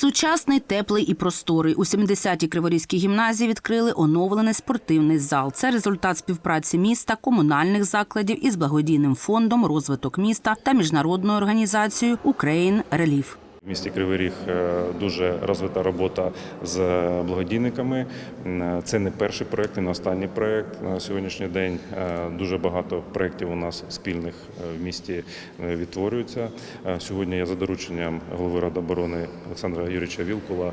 Сучасний, теплий і просторий. У 70-й Криворізькій гімназії відкрили оновлений спортивний зал. Це результат співпраці міста, комунальних закладів із благодійним фондом розвиток міста та міжнародною організацією Україн Реліф. В місті Кривий Ріг е, дуже розвита робота з благодійниками. Це не перший проект, і не останній проект на сьогоднішній день. Е, Дуже багато проєктів у нас спільних е, в місті е, відтворюються. Е, Сьогодні я за дорученням голови Ради оборони Олександра Юрійовича Вілкула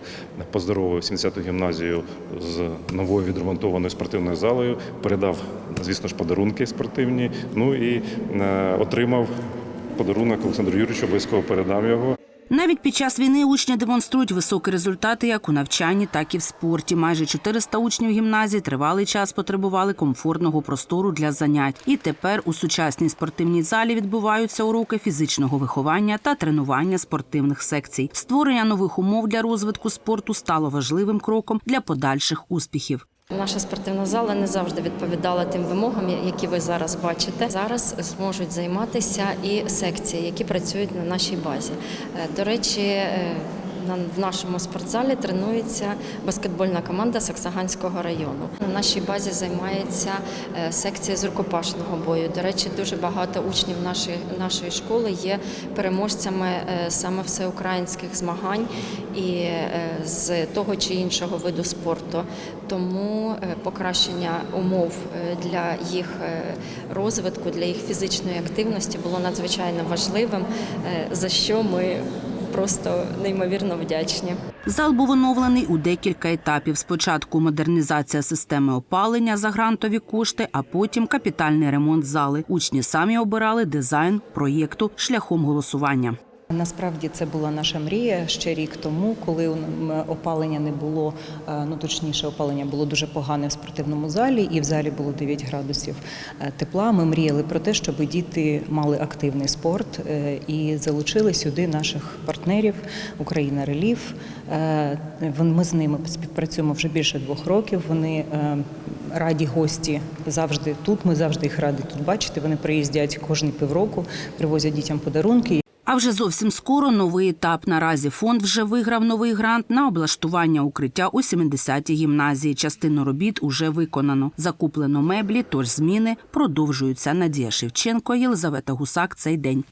поздоровив 70-ту гімназію з новою відремонтованою спортивною залою. Передав, звісно ж, подарунки спортивні. Ну і е, отримав подарунок Олександру Юрійовичу, обов'язково передам його. Навіть під час війни учні демонструють високі результати як у навчанні, так і в спорті. Майже 400 учнів гімназії тривалий час потребували комфортного простору для занять. І тепер у сучасній спортивній залі відбуваються уроки фізичного виховання та тренування спортивних секцій. Створення нових умов для розвитку спорту стало важливим кроком для подальших успіхів. Наша спортивна зала не завжди відповідала тим вимогам, які ви зараз бачите. Зараз зможуть займатися і секції, які працюють на нашій базі. Е, До речі, е, в нашому спортзалі тренується баскетбольна команда Саксаганського району. На нашій базі займається е, секція з рукопашного бою. До речі, дуже багато учнів нашої, нашої школи є переможцями е, саме всеукраїнських змагань і е, з того чи іншого виду спорту. Тому покращення умов для їх розвитку, для їх фізичної активності було надзвичайно важливим, за що ми просто неймовірно вдячні. Зал був оновлений у декілька етапів. Спочатку модернізація системи опалення за грантові кошти, а потім капітальний ремонт зали. Учні самі обирали дизайн проєкту шляхом голосування. Насправді це була наша мрія ще рік тому, коли опалення не було, е, ну точніше, опалення було дуже погане в спортивному залі, і в залі було 9 градусів е, тепла. Ми мріяли про те, щоб діти мали активний спорт е, і залучили сюди наших партнерів Україна Реліф. Е, Ми з ними співпрацюємо вже більше двох років. Вони раді гості завжди тут. Ми завжди їх раді тут бачити. Вони приїздять кожні півроку, привозять дітям подарунки. А вже зовсім скоро новий етап. Наразі фонд вже виграв новий грант на облаштування укриття у 70-й гімназії. Частину робіт уже виконано. Закуплено меблі, тож зміни продовжуються. Надія Шевченко, Єлизавета Гусак. Цей день.